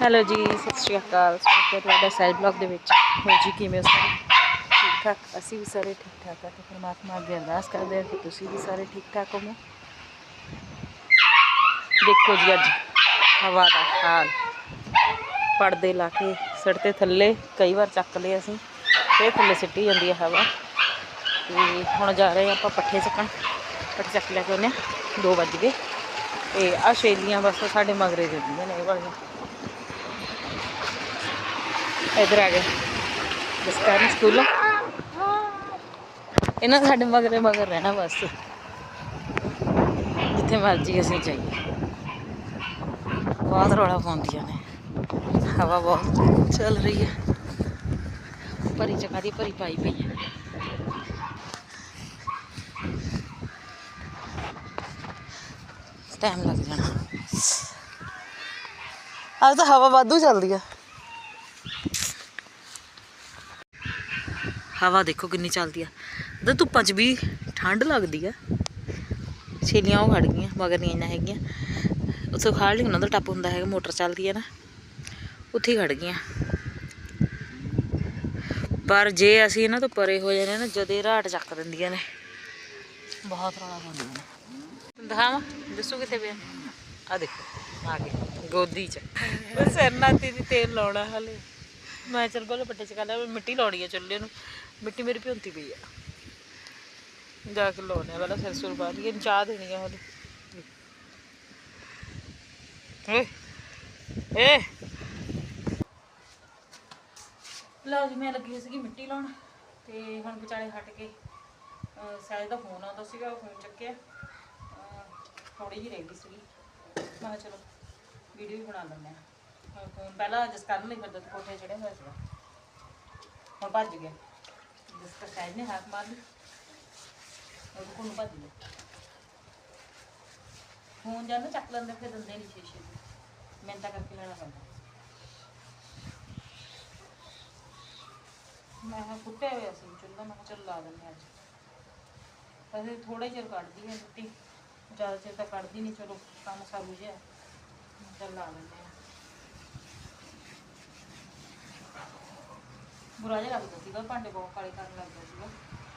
Hello ਜੀ, ਸਤਿ ਸ਼੍ਰੀ ਅਕਾਲ। ਸਵਾਗਤ ਹੈ ਤੁਹਾਡਾ ਸਾਈਡ ਬਲੌਗ ਦੇ ਵਿੱਚ। ਹੋ ਜੀ, ਕਿਵੇਂ ਹੋ ਸਾਰੇ? ਠੀਕ ਠਾਕ? ਅਸੀਂ ਵੀ ਸਾਰੇ ਠੀਕ ਠਾਕ ਆ ਤੇ ਪਰਮਾਤਮਾ ਅੱਗੇ ਅਰਦਾਸ ਕਰਦੇ ਹਾਂ ਕਿ ਤੁਸੀਂ ਵੀ ਸਾਰੇ ਠੀਕ ਠਾਕ ਹੋਵੋ ਦੇਖੋ ਜੀ, ਅੱਜ ਹਵਾ ਦਾ ਹਾਲ। ਪਰਦੇ ਲਾ ਕੇ ਸਿਰ ਤੇ ਥੱਲੇ ਕਈ ਵਾਰ ਚੱਕ ਲਏ ਅਸੀਂ, ਫੇਰ ਥੱਲੇ ਸਿੱਟੀ ਜਾਂਦੀ ਹੈ ਹਵਾ। ਤੇ ਹੁਣ ਜਾ ਰਹੇ ਹਾਂ ਆਪਾਂ ਪੱਠੇ ਚੱਕਣ। ਪੱਠੇ ਚੱਕ ਲੈ ਕੇ ਆਉਂਦੇ ਹਾਂ 2 ਵੱਜ ਗਏ। ਤੇ ਆ ਸ਼ੈਲੀਆਂ ਬਸ ਸਾਡੇ ਮਗਰੇ ਜਾਂਦੀਆਂ ਨੇ, ਇਹ ਵਾਲੀਆਂ। ਇਧਰ ਆ ਗਏ। ਜਸਕਾਰੀ ਸਕੂਲ। ਇਹਨਾਂ ਦਾ ਸਾਡੇ ਮਗਰੇ ਮਗਰ ਰਹਿਣਾ ਬਸ। ਜਿੱਥੇ ਮਰਜ਼ੀ ਅਸੀਂ ਜਾਈਏ। ਬਹੁਤ ਰੌਲਾ ਪਾਉਂਦੀਆਂ ਨੇ। ਹਵਾ ਬਹੁਤ ਚੱਲ ਰਹੀ ਹੈ। ਭਰੀ ਚਕਾ ਦੀ ਭਰੀ ਪਾਈ ਪਈ ਹੈ। ਟਾਈਮ ਲੱਗ ਜਾਣਾ। ਅੱਜ ਤਾਂ ਹਵਾ ਵਾਧੂ ਚੱਲਦੀ ਆ। ਹਵਾ ਦੇਖੋ ਕਿੰਨੀ ਚੱਲਦੀ ਆ। ਤੇ ਧੁੱਪਾਂ 'ਚ ਵੀ ਠੰਡ ਲੱਗਦੀ ਆ। ਛੇਲੀਆਂ ਉਹ ਖੜ ਗਈਆਂ, ਮਗਰ ਨਹੀਂ ਇੰਨਾ ਹੈਗੀਆਂ। ਉੱਥੇ ਖਾਲ ਨਹੀਂ ਉਹਨਾਂ ਦਾ ਟੱਪ ਹੁੰਦਾ ਹੈਗਾ, ਮੋਟਰ ਚੱਲਦੀ ਆ ਨਾ। ਉੱਥੇ ਖੜ ਗਈਆਂ। ਪਰ ਜੇ ਅਸੀਂ ਇਹਨਾਂ ਤੋਂ ਪਰੇ ਹੋ ਜਾਂਦੇ ਨਾ, ਜਦੇ ਰਾਟ ਚੱਕ ਦਿੰਦੀਆਂ ਨੇ। ਬਹੁਤ ਰੌਲਾ ਪਾਉਂਦੀਆਂ ਨੇ। ਦਿਖਾਵਾਂ, ਦੱਸੋ ਕਿੱਥੇ ਪਿਆ ਆ ਦੇਖੋ, ਆ ਗਏ, ਗੋਦੀ 'ਚ। ਸਿਰ ਨਾਤੀ ਦੀ ਤੇਲ ਲਾਉਣਾ ਹਲੇ। ਮੈਂ ਚਲ ਬੋਲ ਪੱਟੇ ਚ ਕਰ ਮਿੱਟੀ ਲਾਉਣੀ ਆ ਚੁੱਲ੍ਹੇ ਨੂੰ। ਮਿੱਟੀ ਮੇਰੀ ਭਿਉਂਤੀ ਪਈ ਆ। ਜਾ ਕੇ ਲਾਉਣੇ ਆ ਸਿਰ ਸੁਰ ਪਾ ਲਈਏ ਚਾਹ ਦੇਣੀ ਆ ਹਲੇ। ਏ ਏ ਲਓ ਜੀ, ਮੈਂ ਲੱਗੀ ਸੀਗੀ ਮਿੱਟੀ ਲਾਉਣ ਤੇ ਹੁਣ ਵਿਚਾਲੇ ਹਟ ਕੇ, ਅਹ ਦਾ ਫੋਨ ਆਉਂਦਾ ਸੀਗਾ ਫੋਨ ਚੱਕਿਆ। ਥੋੜੀ ਜਿਹੀ ਰਹਿ ਗਈ ਸੀਗੀ। ਮੈਂ ਚਲੋ ਵੀਡੀਓ ਵੀ ਬਣਾ ਲੈਂਦੇ ਆ ਫੋਨ ਪਹਿਲਾਂ ਜਿਸ ਕਰਨ ਲਈ ਫਿਰਦਾ ਕੋਠੇ ਚੜਿਆ ਹੋਇਆ ਸੀਗਾ। ਹੁਣ ਭੱਜ ਗਿਆ। ਜਿਸ ਕਾ ਸ਼ਾਇਦ ਨੇ ਹੱਥ ਮਾਰ ਲਈ। ਉਹ ਕੋਲ ਨੂੰ ਭੱਜ ਗਿਆ। ਫੋਨ ਚੱਕ ਲੈਂਦੇ, ਫਿਰ ਦਿੰਦੇ ਕਰਕੇ ਲੈਣਾ ਪੈਂਦਾ। ਮੈਂ ਕਿਹਾ ਕੁੱਟਿਆ ਹੋਇਆ ਸੀ, ਚੁੱਲ੍ਹਾ। ਮੈਂ ਕਿਹਾ ਚੱਲ ਲਾ ਦਿੰਦੇ ਹਾਂ ਅੱਜ। ਅਸੀਂ ਥੋੜਾ ਚਿਰ ਕੱਢਦੀ ਹੈ ਮਿੱਟੀ ਜ਼ਿਆਦਾ ਚਿਰ ਤਾਂ ਕੱਢਦੀ ਨਹੀਂ, ਚਲੋ ਕੰਮ ਸਾਰੂ ਜਿਹਾ। ਚੱਲ ਲਾ ਦਿੰਦੇ ਹਾਂ ਬੁਰਾ ਜਿਹਾ ਲੱਗਦਾ ਸੀਗਾ, ਭਾਂਡੇ ਬਹੁਤ ਕਾਲੇ ਕਰਨ ਲੱਗਦਾ ਸੀਗਾ।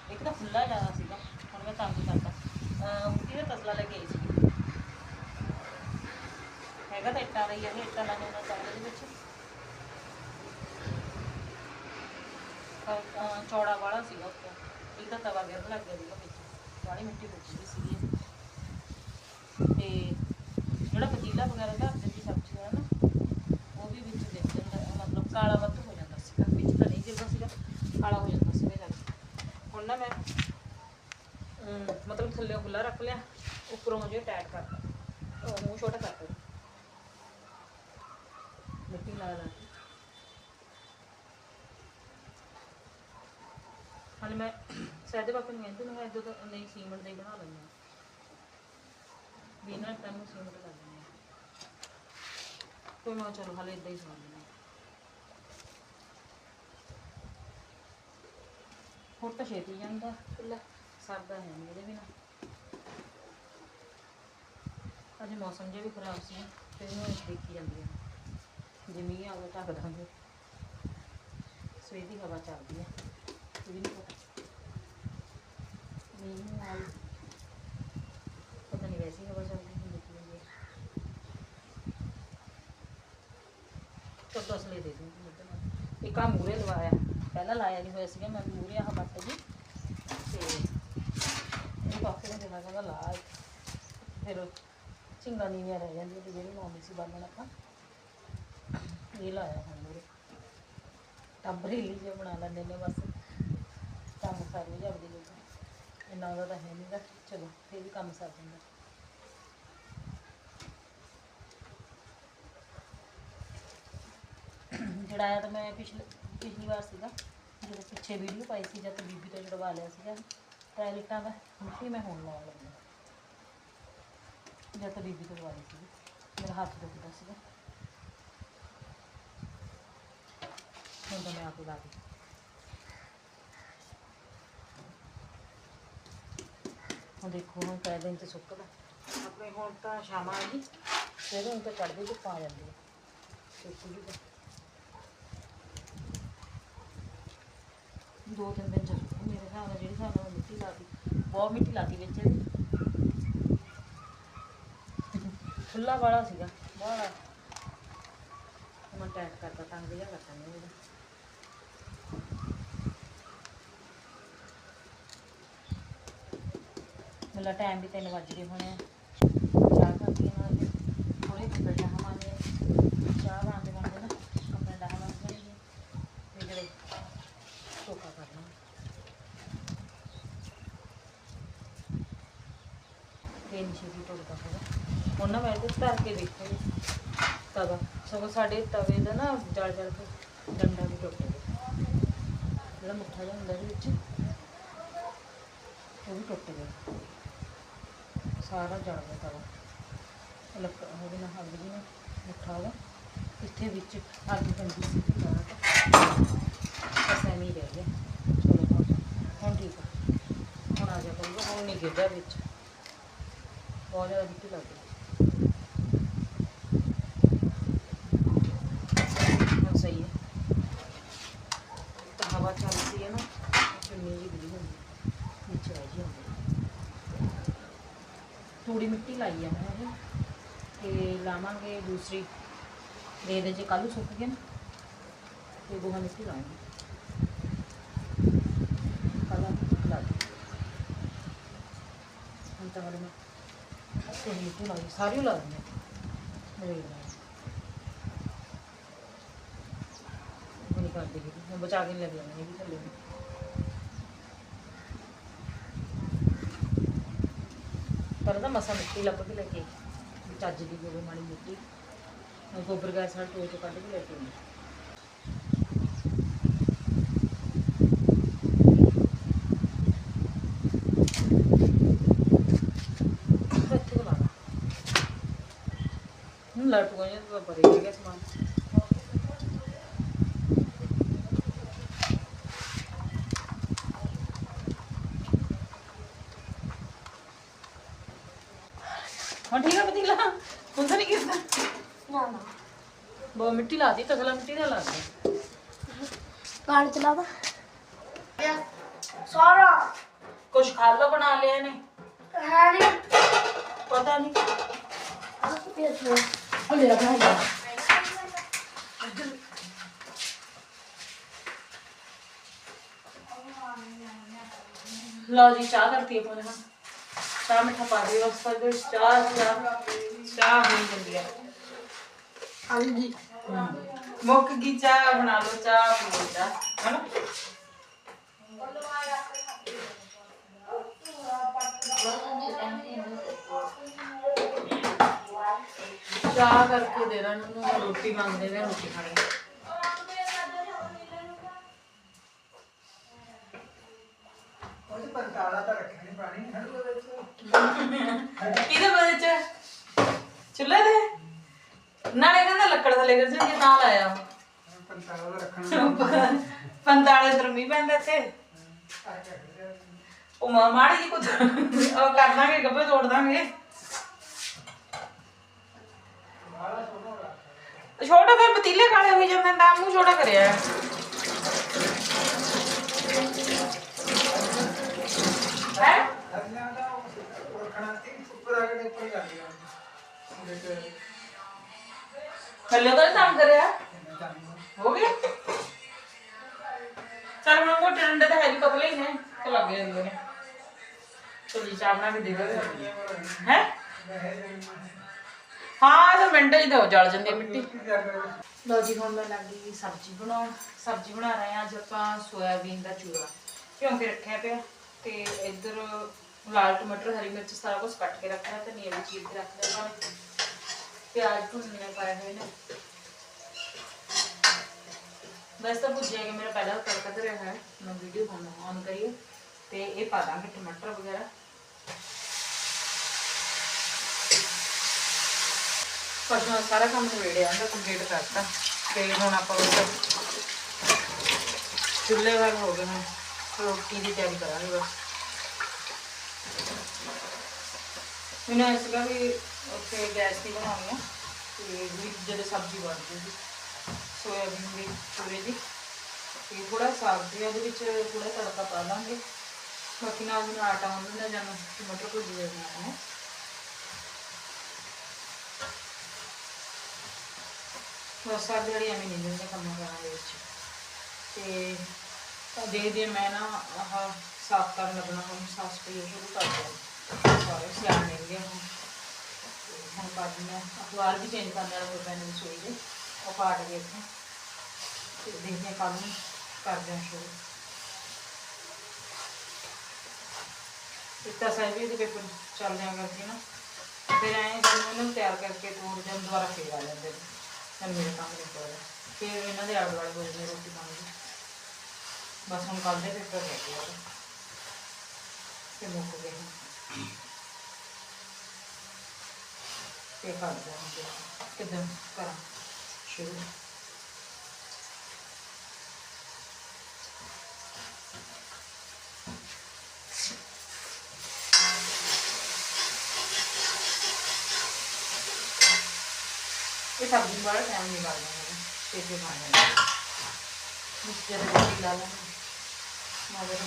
ਇੱਕ ਤਾਂ ਖੁੱਲਾ ਜ਼ਿਆਦਾ ਸੀਗਾ, ਹੁਣ ਮੈਂ ਤੰਗ ਕਰਤਾ। ਅਹ ਦਾ ਤਸਲਾ ਲੈ ਕੇ ਆਈ ਸੀ? ਹੈਗਾ ਤਾਂ ਇੱਟਾਂ ਦਾ ਹੈ ਇੱਟਾਂ ਲਾਣੇ ਉਹਨਾਂ ਤਸਲੇ ਦੇ ਵਿੱਚ ਚੌੜਾ ਵਾਲਾ ਸੀਗਾ ਉੱਤੇ ਇੱਕ ਤਾਂ ਤਵਾ ਗਿਰਨ ਲੱਗ ਗਿਆ ਸੀਗਾ ਵਿੱਚ। ਵਾਲੀ ਮਿੱਟੀ ਪੁੱਜੀ ਸੀਗੀ। ਤੇ ਜਿਹੜਾ ਪਤੀਲਾ ਵਗੈਰਾ ਘਰ ਸਬਜ਼ੀ ਹੈ ਨਾ ਉਹ ਵੀ ਵਿੱਚ ਗਿਰ ਜਾਂਦਾ ਮਤਲਬ ਕਾਲਾ ਵੱਧ ਹੋ ਜਾਂਦਾ ਸੀਗਾ ਵਿੱਚ ਤਾਂ ਨਹੀਂ ਗਿਰਦਾ ਸੀਗਾ ਕਾਲਾ ਹੋ ਜਾਂਦਾ ਸੀਗਾ ਜਦ ਹੁਣ ਨਾ ਮੈਂ ਅਮ, ਮਤਲਬ ਥੱਲੇ ਖੁੱਲਾ ਰੱਖ ਲਿਆ ਉੱਪਰੋਂ ਜੇ ਟੈਟ ਕਰਤਾ ਉਹ ਮੂੰਹ ਛੋਟਾ ਕਰਤਾ ਮਿੱਟੀ ਲਾ ਲਾ ਕੇ ਹਾਲੇ ਮੈਂ ਸਹਿਦੇ ਬਾਪੇ ਨੂੰ ਕਹਿੰਦੀ ਮੈਂ ਤਾਂ ਨਹੀਂ ਸੀਮੈਂਟ ਦਾ ਬਣਾ ਲੈਂਦੀ ਹਾਂ। ਵੀ ਨਾ ਤੈਨੂੰ ਸੀਮੈਂਟ ਲਾ ਦਿੰਦੀ ਹਾਂ ਕੋਈ ਮੈਂ ਚਲੋ ਹਾਲੇ ਇਦਾਂ ਹੀ ਸਵਾ ਲੈਂਦੀ ਹਾਂ। ਹੋਰ ਤਾਂ ਛੇਤੀ ਜਾਂਦਾ। ਖੁੱਲਾ ਸਰਦਾ ਹੈ ਨਹੀਂ ਇਹਦੇ ਬਿਨਾ। ਅੱਜ ਮੌਸਮ ਜਿਹਾ ਵੀ ਖਰਾਬ ਸੀ ਤੇ ਇਹਨੂੰ ਦੇਖੀ ਜਾਂਦੀ ਹੈ। ਜੇ ਮੀਂਹ ਆਵੇ ਢੱਕ ਦਾਂਗੇ। ਸਵੇਰ ਦੀ ਹਵਾ ਚੱਲਦੀ ਹੈ ਇਹ ਵੀ ਨਹੀਂ ਪਤਾ। ਮੀਂਹ ਨਾਲ ਪਤਾ ਨਹੀਂ ਵੈਸੀ ਹਵਾ ਚੱਲਦੀ ਹੁੰਦੀ ਕੀ ਹੈ ਤਾਂ ਤਸਲੇ ਦੇ ਦੂੰਗੀ ਇੱਕ ਆ ਮੂਰੇ ਲਵਾਇਆ। ਪਹਿਲਾਂ ਲਾਇਆ ਨਹੀਂ ਹੋਇਆ ਸੀਗਾ, ਮੈਂ ਮੂਰੇ ਆਹ ਬੱਟ ਜੀ ਤੇ ਇਹ ਪਾਸੇ ਨੇ ਦੇਣਾ ਕਹਿੰਦਾ ਲਾ ਫਿਰ ਚਿੰਗਾ ਨੀਵੀਆਂ ਰਹਿ ਜਾਂਦੀਆਂ ਤੇ ਜਿਹੜੀ ਲਾਉਂਦੀ ਸੀ ਬਾਲਣ ਆਪਾਂ, ਇਹ ਲਾਇਆ ਹੁਣ ਮੂਰੇ ਟੱਬਰੀ ਲਈ ਜੇ ਬਣਾ ਲੈਂਦੇ ਨੇ ਬਸ। ਕੰਮ ਸਾਰੇ ਜਾਂਦੇ ਲੋਕ। ਇੰਨਾ ਉਹਦਾ ਤਾਂ ਹੈ ਨਹੀਂਗਾ ਚਲੋ, ਫਿਰ ਵੀ ਕੰਮ ਸਰ ਜਾਂਦਾ। ਜੜਾਇਆ ਤਾਂ ਮੈਂ ਪਿਛਲੇ, ਪਿਛਲੀ ਵਾਰ ਸੀਗਾ, ਜਦੋਂ ਪਿੱਛੇ ਵੀਡੀਓ ਪਾਈ ਸੀ, ਜਦ ਬੀਬੀ ਤੋਂ ਜੜਵਾ ਲਿਆ ਸੀਗਾ। ਟਾਇਲਟਾਂ ਦਾ ਮਿੱਟੀ ਮੈਂ ਹੁਣ ਲਾਉਣ ਲੱਗੀ ਹਾਂ। ਜਦ ਤਾਂ ਬੀਬੀ ਤੋਂ ਲਵਾਈ ਸੀ ਮੇਰਾ ਹੱਥ ਦੁਖਦਾ ਸੀਗਾ। ਹੁਣ ਤਾਂ ਮੈਂ ਆਪੇ ਲਾ ਦਿੱਤੀ ਹੁਣ ਦੇਖੋ, ਹੁਣ ਕੈ ਦਿਨ ਤੇ ਸੁੱਕਦਾ ਆਪਣੇ ਹੁਣ ਤਾਂ ਸ਼ਾਮਾਂ ਆ ਗਈ ਫਿਰ ਹੁਣ ਤਾਂ ਚੜ੍ਹਦੀ ਧੁੱਪ ਆ ਜਾਂਦੀ ਹੈ ਸੁੱਕ ਜੂਗਾ ਦੋ ਤਿੰਨ ਦਿਨ ਚੱਲੂ ਮੇਰੇ ਹਿਸਾਬ ਨਾਲ ਜਿਹੜੀ ਹਿਸਾਬ ਨਾਲ ਮਿੱਟੀ ਲਾਤੀ, ਬਹੁਤ ਮਿੱਟੀ ਲਾਤੀ ਵਿੱਚ। ਇਹਦੇ ਖੁੱਲਾ ਵਾਲਾ ਸੀਗਾ। ਵਾਲਾ। ਮੈਂ ਟੈਟ ਕਰਤਾ, ਤੰਗ ਜਿਹਾ ਕਰਤਾ ਨਹੀਂ ਇਹਦਾ। ਮੇਰਾ ਟਾਈਮ ਵੀ 3 ਵੱਜ ਗਏ ਹੋਣੇ ਆ। ਚਾਹ ਕਰਦੀ ਹਾਂ ਨਾਲ। ਥੋੜੇ ਕੱਪੜੇ ਡਹਾਵਾਂਗੇ ਚਾਹ ਬਣਾਉਂਦੇ ਬਣਦੇ ਨਾ ਕੱਪੜੇ ਡਹਾਵਾਂਗੇ ਤੇ ਜਿਹੜੇ ਟੋਕਾ ਕਰਨਾ ਤੇ ਨਿਸ਼ੇ ਦੀ ਹੋਗਾ ਹੁਣ ਨਾ ਮੈਂ ਤੇ ਧਰ ਕੇ ਦੇਖੋ ਜੀ। ਤਵਾ, ਸਗੋਂ ਸਾਡੇ ਤਵੇ ਦਾ ਨਾ ਜਲ ਜਲ ਕੇ ਡੰਡਾ ਵੀ ਟੁੱਟ ਗਿਆ। ਜਿਹੜਾ ਮੁੱਠਾ ਜਿਹਾ ਹੁੰਦਾ ਇਹਦੇ ਵਿੱਚ, ਉਹ ਵੀ ਟੁੱਟ ਗਿਆ। ਸਾਰਾ ਜਲ ਗਿਆ ਤਵਾ ਲੱਕ ਉਹਦੇ ਨਾਲ ਹੱਗ ਜੀ ਨਾਲ ਮਿੱਠਾ ਉਹਦਾ ਇੱਥੇ ਵਿੱਚ ਅੱਗ ਪੈਂਦੀ ਸੀ। ਬਸ ਐਵੇਂ ਹੀ ਰਹਿ ਗਿਆ। ਚਲੋ ਹੁਣ- ਹੁਣ ਠੀਕ ਆ। ਹੁਣ ਆ ਜਾ ਕਰੂਗਾ। ਹੁਣ ਨਹੀਂ ਗਿਰਦਾ ਵਿੱਚ। ਬਹੁਤ ਜ਼ਿਆਦਾ ਮਿੱਟੀ ਲੱਗ ਗਈ ਹੁਣ ਸਹੀ ਹੈ ਤਾਂ ਹਵਾ ਚੱਲਦੀ ਹੈ ਨਾ ਚੁੰਨੀ ਜੀ ਗਿਰੀ ਹੁੰਦੀ ਨੀਚੇ ਆ ਜੀ ਹੁੰਦੀ ਥੋੜੀ ਮਿੱਟੀ ਲਾਈ ਆ ਮੈਂ ਇਹ ਤੇ ਲਾਵਾਂਗੇ ਦੂਸਰੀ ਦੇ ਦੇ ਜੇ ਕੱਲ੍ਹ ਨੂੰ ਸੁੱਕ ਗਏ ਨਾ ਤੇ ਗੋਹਾ ਮਿੱਟੀ ਲਾਵਾਂਗੇ ਕੱਲ੍ਹ ਨੂੰ ਲਾ ਦੇ ਹੁਣ ਤਾਂ ਹਲੇ ਮੈਂ ਤੇ ਮਿੱਟੀ ਲਾਈ ਸਾਰੀ ਲਾ ਦਿੰਦੇ ਮੇਰੇ ਨਾਲ ਨਹੀਂ ਕਰਦੀ ਹੈਗੀ। ਹੁਣ ਬਚਾ ਕੇ ਲੈ ਲੈਣਾ ਇਹ ਵੀ ਥੱਲੇ ਪਰ ਤਾਂ ਮਸਾ ਮਿੱਟੀ ਲੱਭ ਕੇ ਲੈ ਕੇ ਆਈ। ਚੱਜ ਦੀ ਹੋਵੇ ਮਾੜੀ ਮਿੱਟੀ। ਮੈਂ ਗੋਬਰ ਗੈਸ ਨਾਲ ਟੋਏ ਤੋਂ ਕੱਢ ਕੇ ਲੈ ਕੇ ਆਈ। ਇੱਥੇ ਲਵਾ ਲਾ ਹੁਣ ਲਟ ਗਏ ਤਾਂ ਪਰੇ ਹੋ ਗਿਆ ਸਮਾਨ ਹੁਣ ਠੀਕ ਹੈ ਪਤੀਲਾ ਹੁਣ ਤਾਂ ਨਹੀਂ ਕਿਸਦਾ ਨਾ ਨਾ ਬਹੁਤ ਮਿੱਟੀ ਲਾ ਦੀ ਤਸਲਾ ਮਿੱਟੀ ਦਾ ਲਾ ਦੀ ਗਾਣ ਚਲਾ ਦਾ ਸਾਰਾ ਕੁਛ ਖਾਲਾ ਬਣਾ ਲਿਆ ਨੇ ਹੈ ਨਹੀਂ ਪਤਾ ਨਹੀਂ ਇਸ ਨੂੰ ਉਹ ਮੇਰਾ ਭਾਈ ਹੈ ਲਓ ਜੀ ਚਾਹ ਕਰਤੀ ਆਪਾਂ ਨੇ ਹੁਣ ਚਾਹ ਮਿੱਠਾ ਪਾ ਦਿਓ ਉਸ ਪਰ ਵਿੱਚ ਚਾਹ ਮੁੱਕ ਗਈ ਚਾਹ, ਬਣਾ ਲਓ ਚਾਹ ਪੀ ਚਾਹ, ਹਨਾ? ਚਾਹ ਕਰਕੇ ਦੇ ਦਾਂ ਨੂੰ ਰੋਟੀ ਮੰਗਦੇ ਨੇ ਰੋਟੀ ਖਾਣੀ। ਉਹਦੇ ਪਰ ਤਾਲਾ ਤਾਂ ਰੱਖਿਆ ਨਹੀਂ ਪਾਣੀ ਠੰਡ ਦੇ ਵਿੱਚ ਕਿਹਦੇ ਬਦੇ ਚ ਚੁੱਲ੍ਹੇ ਦੇ ਨਾਲੇ ਕਹਿੰਦਾ ਲੱਕੜ ਥੱਲੇ ਕਰ ਜਾਂਦੇ ਤਾਂ ਰੱਖਣਾ ਪੰਤਾਲੇ ਦਰਮੀ ਪੈਂਦਾ ਤੇ ਉਹ ਮਾੜੀ ਜੀ ਕੁਝ ਉਹ ਕਰ ਦਾਂਗੇ ਗੱਬੇ ਤੋੜ ਦਾਂਗੇ। ਛੋਟਾ ਫਿਰ ਪਤੀਲੇ ਕਾਲੇ ਹੋਈ ਜਾਂਦੇ ਤਾਂ ਮੂੰਹ ਛੋਟਾ ਕਰਿਆ। ਥੱਲੇ ਤਾਂ ਨੀ ਤੰਗ ਕਰਿਆ? ਹੋ ਗਿਆ? ਚੱਲ ਹੁਣ ਮੋਟੇ ਡੰਡੇ ਤਾਂ ਹੈ ਨਹੀਂ ਪਤਲੇ ਹੀ ਨੇ ਤੇ ਲੱਗ ਜਾਂਦੇ ਨੇ ਚਲੀ ਚਾਹ ਬਣਾ ਕੇ ਦੇ ਦੇ। ਹੈ? ਹਾਂ ਤਾਂ ਮਿੰਟ ਹੀ ਤਾਂ ਜਲ ਜਾਂਦੀ ਹੈ ਮਿੱਟੀ। ਲਓ ਜੀ, ਹੁਣ ਮੈਂ ਲੱਗੀ ਸਬਜ਼ੀ ਬਣਾਉਣ। ਸਬਜ਼ੀ ਬਣਾ ਰਹੇ ਹਾਂ ਅੱਜ ਆਪਾਂ ਸੋਇਆਬੀਨ ਦਾ ਚੂਰਾ। ਭਿਉਂ ਕੇ ਰੱਖਿਆ ਪਿਆ ਤੇ ਇੱਧਰ ਲਾਲ ਟਮਾਟਰ, ਹਰੀ ਮਿਰਚ ਸਾਰਾ ਕੁਝ ਕੱਟ ਕੇ ਰੱਖਿਆ ਤੇ ਨੀਮ ਚੀਰ ਕੇ ਰੱਖ ਲਿਆ ਪਿਆਜ਼ ਭੁੰਨਣੇ ਪਾਏ ਹੋਏ ਨੇ। ਵੈਸੇ ਤਾਂ ਭੁੱਜਿਆ ਕਿ ਮੇਰਾ ਪਹਿਲਾਂ ਤੜਕਾ ਧਰਿਆ ਹੋਇਆ ਹੈ। ਮੈਂ ਵੀਡੀਓ ਹੁਣ ਔਨ ਕਰੀਏ ਤੇ ਇਹ ਪਾ ਦਾਂਗੇ ਟਮਾਟਰ ਵਗੈਰਾ। ਪਰਸੋਂ ਸਾਰਾ ਕੰਮ ਨਵੇੜਿਆ ਹੁੰਦਾ ਕੰਪਲੀਟ ਕਰਤਾ। ਤੇ ਹੁਣ ਆਪਾਂ ਬਸ ਚੁੱਲ੍ਹੇ ਵੱਲ ਹੋ ਗਏ ਹੁਣ। ਰੋਟੀ ਦੀ ਤਿਆਰੀ ਕਰਾਂਗੇ ਬਸ। ਮੈਨੂੰ ਇਸ ਵੀ ਉੱਥੇ ਗੈਸ ਤੇ ਬਣਾਉਣੀ ਆ ਤੇ ਵੀ ਜਦੋਂ ਸਬਜ਼ੀ ਬਣ ਜੂਗੀ ਸੋਇਆਬੀਨ ਦੀ, ਪੂਰੇ ਦੀ। ਤੇ ਥੋੜਾ ਸਾਗ ਵੀ ਉਹਦੇ ਵਿੱਚ ਥੋੜਾ ਤੜਕਾ ਪਾ ਲਾਂਗੇ। ਬਾਕੀ ਨਾਲ ਨੂੰ ਆਟਾ ਉਹਨਾਂ ਜਾਂ ਮਟਰ ਭੁਜੀ ਦੇਣਾ ਹੈ। ਬਸ ਸਾਡੀ ਜਿਹੜੀ ਐਵੇਂ ਨਹੀਂ ਦਿੰਦੇ ਕੰਮ ਕਰਾਂ ਦੇ ਵਿੱਚ। ਤੇ ਤਾਂ ਦੇਖਦੇ ਮੈਂ ਨਾ ਆਹ ਸਾਫ਼ ਕਰਨ ਲੱਗਣਾ, ਹੁਣ ਸਾਫ਼ ਸਫ਼ਾਈ ਸ਼ੁਰੂ ਕਰ ਦਿਆਂ ਸਾਰੇ ਸਿਆਣ ਮਿਲ ਹੁਣ। ਹੁਣ ਬਾਅਦ ਮੈਂ ਅਖਬਾਰ ਵੀ ਚੇਂਜ ਕਰਨ ਵਾਲਾ ਹੋ ਪੈਣੇ ਰਸੋਈ ਦੇ। ਉਹ ਪਾਟ ਗਏ ਇੱਥੇ। ਤੇ ਦੇਖਦੇ ਹਾਂ ਕੱਲ੍ਹ ਨੂੰ ਕਰਦੇ ਹਾਂ ਸ਼ੁਰੂ। ਇੱਕ ਤਾਂ ਦੇ ਪੇਪਰ ਚੱਲ ਰਿਹਾ ਕਰਕੇ ਨਾ। ਫਿਰ ਐਂ ਜਦੋਂ ਇਹਨੂੰ ਤਿਆਰ ਕਰਕੇ ਤੋੜ ਜਾਂ ਦੁਬਾਰਾ ਫੇਰ ਆ ਜਾਂਦੇ ਨੇ। ਫਿਰ ਮੇਰੇ ਕੰਮ ਨਹੀਂ ਪੜਦਾ ਫਿਰ ਇਹਨਾਂ ਦੇ ਆਲੇ ਵਾਲੇ ਬੋਲਦੇ ਰੋਟੀ ਪਾਣੀ ਬਸ ਹੁਣ ਕੱਲ ਦੇ ਪੇਪਰ ਰਹਿ ਆ। ਤੇ ਮੁੱਕ ਗਏ ਹੁਣ ਤੇ ਕਰਦੇ ਹਾਂ ਕਿਦਾਂ ਕਰਾਂ ਸ਼ੁਰੂ? ਇਹ ਸਬਜ਼ੀ ਨੂੰ ਬੜਾ ਟਾਈਮ ਨਹੀਂ ਲੱਗਦਾ ਹੈਗਾ ਛੇਤੀ ਬਣ ਜਾਂਦੀ ਹੈ ਮਿਕਸਚਰ ਲਾ ਲੈਣਾ ਮਗਰ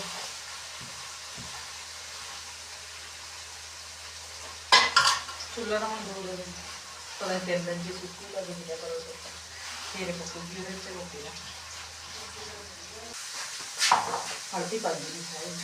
ਚੁੱਲ੍ਹਾ ਤਾਂ ਹੁਣ ਦੋ ਦੋ ਦਿਨ ਪਤਾ ਨਹੀਂ ਤਿੰਨ ਦਿਨ ਜੀ ਸੁੱਕੀ ਲੱਗ ਜਿਆ ਕਰੋ ਤੇ ਫਿਰ ਮੁੱਕੂਗੀ ਉਹਦੇ ਵਿੱਚ ਰੋਟੀ ਦਾ ਹਲਦੀ ਪਾ ਦਿੱਤੀ ਸਾਰੇ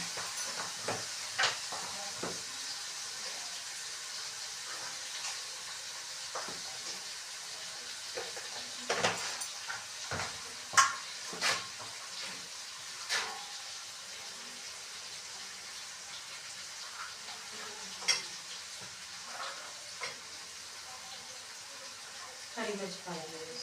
ਹਰੀ ਮਿਰਚ ਪਾ ਲੈਂਦੇ ਹਾਂ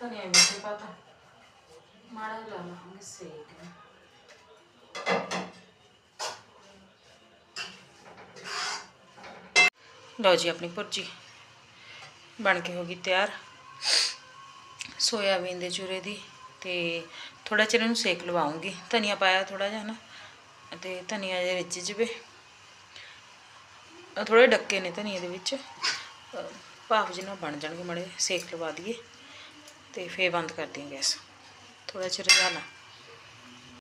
ਧਨੀਆ ਵੀ ਨਹੀਂ ਪਾਤਾ ਮਾੜਾ ਜਿਹਾ ਲਾ ਲਾਂਗੇ ਸੇਕ ਲਓ ਜੀ ਆਪਣੀ ਭੁਰਜੀ। ਬਣ ਕੇ ਹੋ ਗਈ ਤਿਆਰ। ਸੋਇਆਬੀਨ ਦੇ ਚੂਰੇ ਦੀ ਤੇ ਥੋੜਾ ਚਿਰ ਇਹਨੂੰ ਸੇਕ ਲਵਾਉਂਗੀ। ਧਨੀਆ ਪਾਇਆ ਥੋੜਾ ਜਿਹਾ ਨਾ ਤੇ ਧਨੀਆ ਜੇ ਰਿੱਝ ਜਵੇ ਥੋੜੇ ਡੱਕੇ ਨੇ ਧਨੀਏ ਦੇ ਵਿੱਚ। ਅਹ ਭਾਫ ਜਿਹਨਾਂ ਬਣ ਜਾਣਗੇ ਮੜੇ ਸੇਕ ਲਵਾ ਦਈਏ। ਤੇ ਫੇਰ ਬੰਦ ਕਰ ਦਿਆਂ ਗੈਸ। ਥੋੜਾ ਚਿਰ ਜਾਣਾ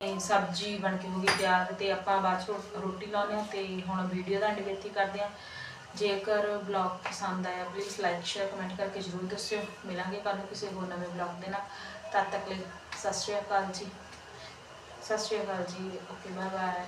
ਇਹ ਸਬਜ਼ੀ ਬਣ ਕੇ ਹੋ ਗਈ ਤਿਆਰ, ਤੇ ਆਪਾਂ ਬਾਅਦ 'ਚ ਰੋਟੀ ਲਾਉਂਦੇ ਹਾਂ ਤੇ ਹੁਣ ਵੀਡੀਓ ਦਾ ਐਂਡ ਇੱਥੇ ਕਰਦੇ ਹਾਂ। ਜੇਕਰ ਬਲੌਗ ਪਸੰਦ ਆਇਆ ਪਲੀਜ਼ ਲਾਈਕ ਸ਼ੇਅਰ ਕਮੈਂਟ ਕਰਕੇ ਜਰੂਰ ਦੱਸਿਓ। ਮਿਲਾਂਗੇ ਕੱਲ੍ਹ ਨੂੰ ਕਿਸੇ ਹੋਰ ਨਵੇਂ ਬਲੌਗ ਦੇ ਨਾਲ। ਤਦ ਤੱਕ ਲਈ ਸਤਿ ਸ਼੍ਰੀ ਅਕਾਲ ਜੀ। ਸਤਿ ਸ਼੍ਰੀ ਅਕਾਲ ਜੀ। Okay bye bye